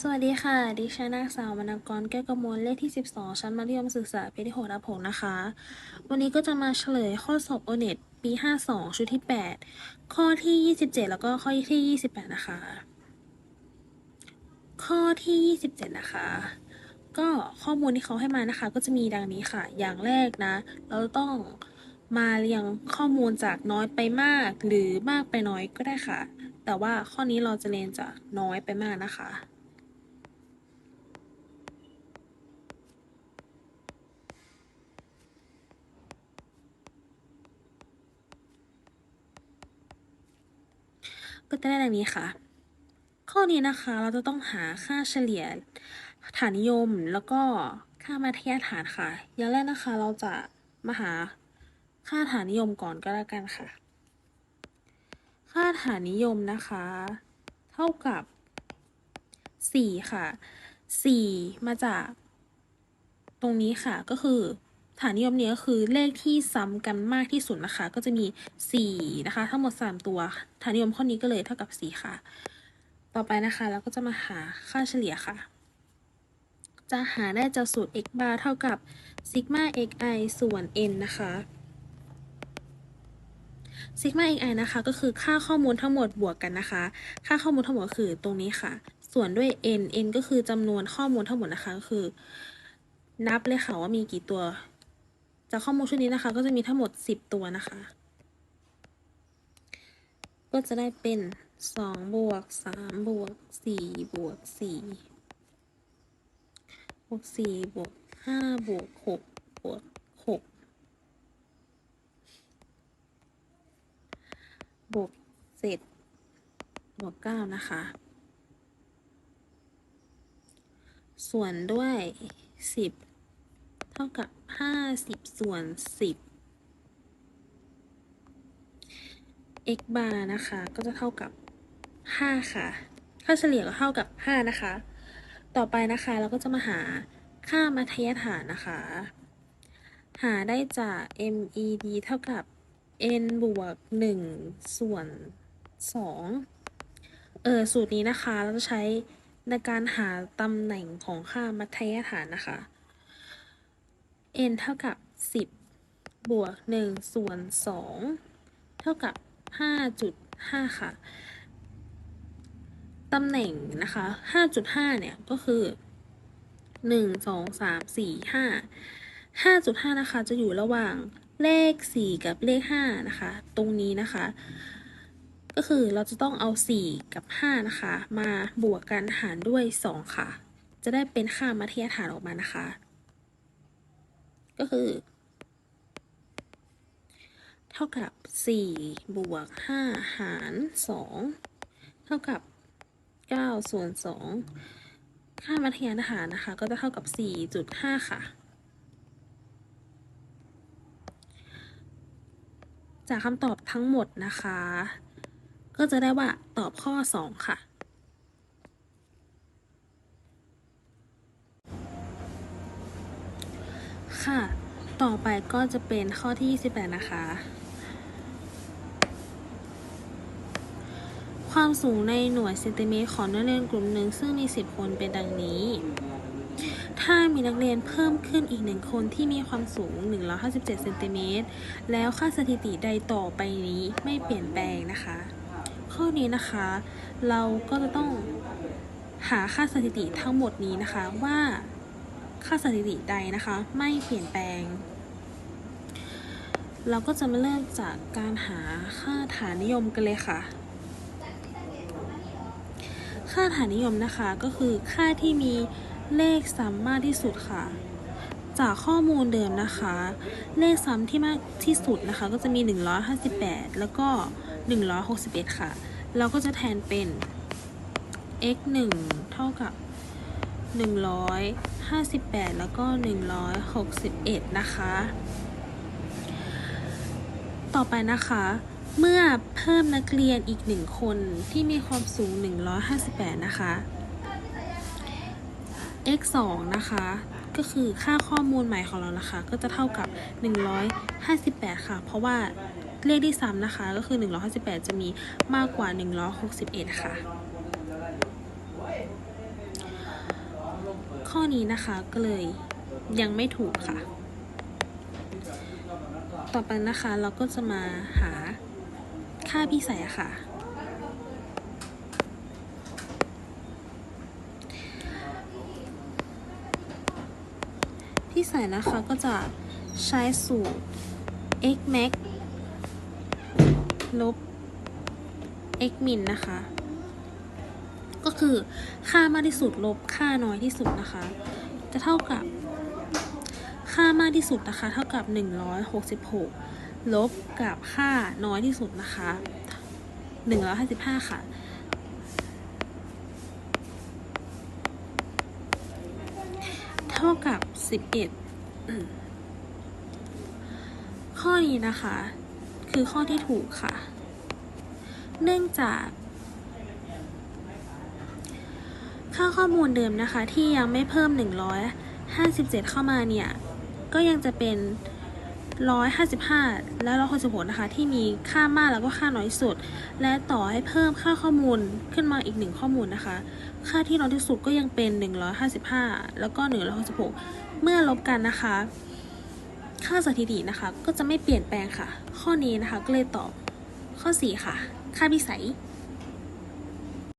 สวัสดีค่ะ ดิฉันนางสาววรรณกรแก้วกมลเลขที่ 12 ชั้นมัธยมศึกษาปีที่6ทับ6นะคะ วันนี้ก็จะมาเฉลยข้อสอบโอเน็ตปี 52 ชุดที่ 8 ข้อที่ 27 แล้วก็ข้อที่ 28 นะคะ ข้อที่ 27 นะคะ ก็ข้อมูลที่เขาให้มานะคะ ก็จะมีดังนี้ค่ะ อย่างแรกนะ เราต้องมาเรียงข้อมูลจากน้อยไปมากหรือมากไปน้อยก็ได้ค่ะ แต่ว่าข้อนี้เราจะเรียนจากน้อยไปมากนะคะ ก็จะได้ดังนี้ค่ะ ข้อนี้นะคะเราจะต้องหาค่าเฉลี่ยฐานนิยมแล้วก็ค่ามัธยฐานค่ะ อย่างแรกนะคะเราจะมาหาค่าฐานนิยมก่อนก็แล้วกันค่ะ ค่าฐานนิยมนะคะ เท่ากับ4ค่ะ4มาจากตรงนี้ค่ะก็คือ ฐานนิยมเนี้ก็คือเลขที่ซ้ำกันมากที่สุดนะคะ ก็จะมี4นะคะ ทั้งหมด 3 ตัว ฐานนิยมข้อนี้ก็เลยเท่ากับ 4 ค่ะ ต่อไปนะคะเราก็จะมาหาค่าเฉลี่ยค่ะ จะหาได้จากสูตร x bar เท่ากับ sigma xi ส่วน n นะคะ sigma xi นะคะ ก็คือค่าข้อมูลทั้งหมดบวกกันนะคะ ค่าข้อมูลทั้งหมดคือตรงนี้ค่ะ ส่วนด้วย n n ก็คือจำนวนข้อมูลทั้งหมดนะคะก็คือ นับเลยค่ะว่ามีกี่ตัว จากข้อมูลชุดนี้นะคะ ก็จะมีทั้งหมด 10 ตัวนะคะ ก็จะได้เป็น2บวก3บวก4บวก4บวก4บวก5บวก6บวก6บวก7บวก9นะคะ ส่วนด้วย 10 ท่ากับ50ส่วน10 x bar นะคะ ก็จะเท่ากับ5ค่ะ ค่าเฉลี่ยก็เท่ากับ5นะคะ ต่อไปนะคะเราก็จะมาหาค่ามัธยฐานนะคะ หาได้จาก med เท่ากับ n บวก1ส่วน2เออสูตรนี้นะคะ เราจะใช้ในการหาตำแหน่งของค่ามัธยฐานนะคะ n เท่ากับ 10 บวก 1 ส่วน 2 เท่ากับ 5.5 ค่ะ ตำแหน่งนะคะ 5.5 เนี่ย ก็คือ 1 2 3 4 5 5.5 นะคะ จะอยู่ระหว่างเลข 4 กับเลข 5 นะคะ ตรงนี้นะคะ ก็คือเราจะต้องเอา 4 กับ 5 นะคะ มาบวกกันหารด้วย 2 ค่ะ จะได้เป็นค่ามัธยฐานออกมานะคะ ก็คือ เท่ากับ 4 บวก 5 หาร 2 เท่ากับ 9 ส่วน 2 ค่ามัธยฐานนะคะ ก็จะเท่ากับ 4.5 ค่ะ จากคำตอบทั้งหมดนะคะ ก็จะได้ว่าตอบข้อ 2 ค่ะ ค่ะ ต่อไปก็จะเป็นข้อที่ 28 นะคะ ความสูงในหน่วยเซนติเมตรของนักเรียนกลุ่มหนึ่งซึ่งมี 10 คนเป็นดังนี้ ถ้ามีนักเรียนเพิ่มขึ้นอีกหนึ่งคนที่มีความสูง 157เซนติเมตรแล้วค่าสถิติใดต่อไปนี้ไม่เปลี่ยนแปลงนะคะ ข้อนี้นะคะ เราก็จะต้องหาค่าสถิติทั้งหมดนี้นะคะว่า ค่าสถิติใดนะคะ ไม่เปลี่ยนแปลง เราก็จะมาเริ่มจากการหาค่าฐานนิยมกันเลยค่ะ ค่าฐานนิยมนะคะก็คือค่าที่มีเลขซ้ำมากที่สุดค่ะ จากข้อมูลเดิมนะคะ เลขซ้ำที่มากที่สุดนะคะ ก็จะมี 158 แล้วก็ 161 ค่ะ เราก็จะแทนเป็น x 1เท่ากับ 158 แล้วก็ 161 นะคะ ต่อไปนะคะ เมื่อเพิ่มนักเรียนอีกหนึ่งคนที่มีความสูง 158 นะคะ x 2นะคะ ก็คือค่าข้อมูลใหม่ของเรานะคะ ก็จะเท่ากับ 158 ค่ะ เพราะว่าเลขที่ซ้ำนะคะ ก็คือ 158 จะมีมากกว่า 161 ค่ะ ข้อนี้นะคะก็เลยยังไม่ถูกค่ะ ต่อไปนะคะเราก็จะมาหาค่าพิสัยค่ะ พิสัยนะคะก็จะใช้สูตร x max ลบ x min นะคะ ก็คือค่ามากที่สุดลบค่าน้อยที่สุดนะคะ จะเท่ากับค่ามากที่สุดนะคะ เท่ากับ 166 ลบกับค่าน้อยที่สุดนะคะ 155 ค่ะเท่ากับ 11อืมข้อนี้นะคะ คือข้อที่ถูกค่ะ เนื่องจาก ค่าข้อมูลเดิมนะคะที่ยังไม่เพิ่ม 157 เข้ามาเนี่ย ก็ยังจะเป็น 155 และ166นะคะ ที่มีค่ามากแล้วก็ค่าน้อยสุด และต่อให้เพิ่มค่าข้อมูลขึ้นมาอีกหนึ่งข้อมูลนะคะ ค่าที่น้อยที่สุดก็ยังเป็น 155 แล้วก็ 166 เมื่อลบกันนะคะ ค่าสถิตินะคะก็จะไม่เปลี่ยนแปลงค่ะ ข้อนี้นะคะก็เลยตอบข้อ 4 ค่ะ ค่าพิสัย